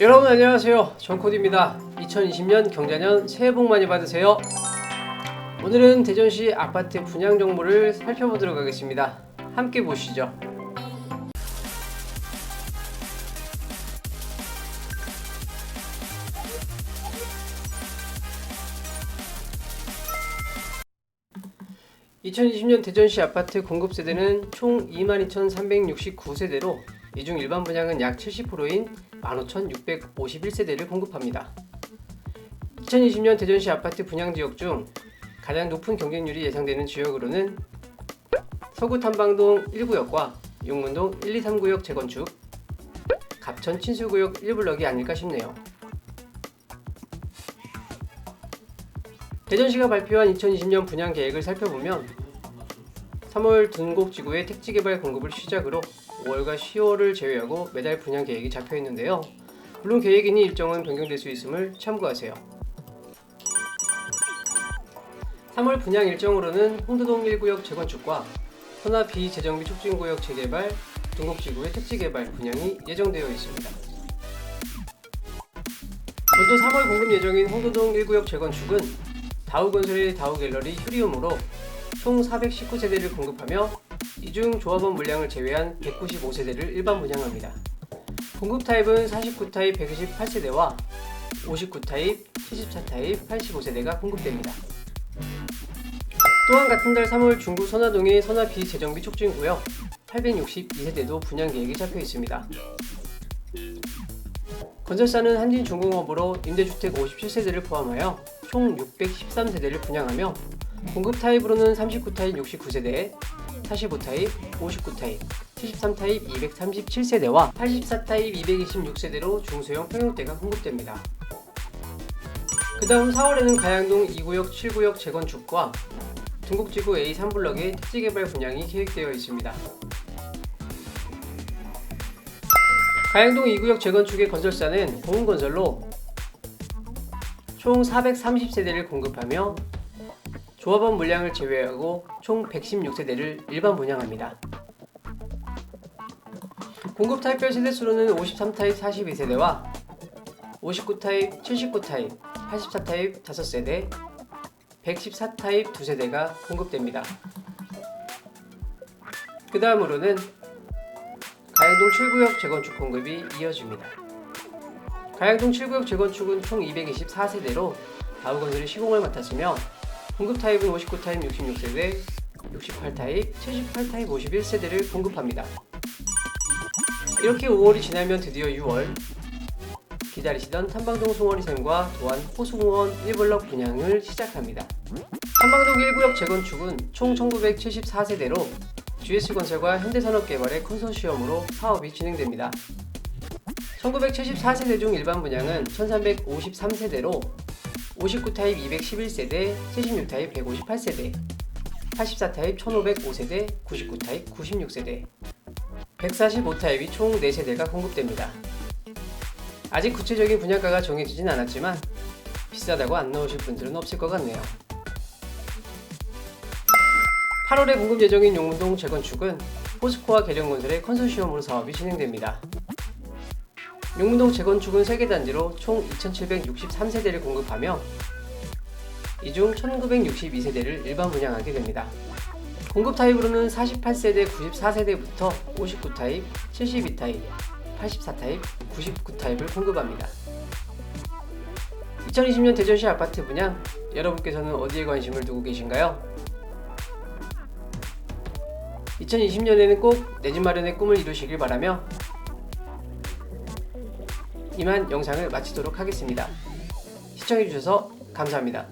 여러분 안녕하세요. 정코디입니다. 2020년 경자년 새해 복 많이 받으세요. 오늘은 대전시 아파트 분양 정보를 살펴보도록 하겠습니다. 함께 보시죠. (2020년) 대전시 아파트 공급 세대는 총 (22,369세대로) 이 중 일반 분양은 약 70%인 15,651세대를 공급합니다. 2020년 대전시 아파트 분양 지역 중 가장 높은 경쟁률이 예상되는 지역으로는 서구 탐방동 1구역과 용문동 1, 2, 3구역 재건축, 갑천 친수구역 1블럭이 아닐까 싶네요. 대전시가 발표한 2020년 분양 계획을 살펴보면 3월 둔곡 지구의 택지 개발 공급을 시작으로 5월과 10월을 제외하고 매달 분양 계획이 잡혀 있는데요. 물론 계획이니 일정은 변경될 수 있음을 참고하세요. 3월 분양 일정으로는 홍도동 1구역 재건축과 선화 비재정비 촉진구역 재개발, 둔곡지구의 택지 개발 분양이 예정되어 있습니다. 먼저 3월 공급 예정인 홍도동 1구역 재건축은 다우건설의 다우갤러리 휴리움으로 총 419세대를 공급하며 이 중 조합원 물량을 제외한 195세대를 일반 분양합니다. 공급 타입은 49타입 128세대와 59타입, 74타입 85세대가 공급됩니다. 또한 같은 달 3월 중구 선화동의 선화 비 재정비 촉진구역 862세대도 분양 계획이 잡혀 있습니다. 건설사는 한진중공업으로 임대주택 57세대를 포함하여 총 613세대를 분양하며 공급 타입으로는 39타입 69세대, 45타입, 59타입, 73타입 237세대와 84타입 226세대로 중소형 평형대가 공급됩니다. 그 다음 4월에는 가양동 2구역 7구역 재건축과 중국지구 A3블럭의 택지개발 분양이 계획되어 있습니다. 가양동 2구역 재건축의 건설사는 공훈건설로 총 430세대를 공급하며 조합원 물량을 제외하고 총 116세대를 일반 분양합니다. 공급 타입별 세대 수로는 53타입 42세대와 59타입 79타입 84타입 5세대 114타입 2세대가 공급됩니다. 그 다음으로는 가양동 7구역 재건축 공급이 이어집니다. 가양동 7구역 재건축은 총 224세대로 다우건설이 시공을 맡았으며 공급 타입은 59타입 66세대, 68타입, 78타입 51세대를 공급합니다. 이렇게 5월이 지나면 드디어 6월 기다리시던 탐방동 송어리샘과 도안 호수공원 1블럭 분양을 시작합니다. 탐방동 1구역 재건축은 총 1974세대로 GS건설과 현대산업개발의 컨소시엄으로 사업이 진행됩니다. 1974세대 중 일반 분양은 1353세대로 59타입 211세대, 76타입 158세대, 84타입 1505세대, 99타입 96세대, 145타입이 총 4세대가 공급됩니다. 아직 구체적인 분양가가 정해지진 않았지만 비싸다고 안 넣으실 분들은 없을 것 같네요. 8월에 공급 예정인 용문동 재건축은 포스코와 계령건설의 컨소시엄으로 사업이 진행됩니다. 용문동 재건축은 3개 단지로 총 2,763세대를 공급하며 이 중 1,962세대를 일반 분양하게 됩니다. 공급 타입으로는 48세대 94세대부터 59타입, 72타입, 84타입, 99타입을 공급합니다. 2020년 대전시 아파트 분양 여러분께서는 어디에 관심을 두고 계신가요? 2020년에는 꼭 내 집 마련의 꿈을 이루시길 바라며 이만 영상을 마치도록 하겠습니다. 시청해주셔서 감사합니다.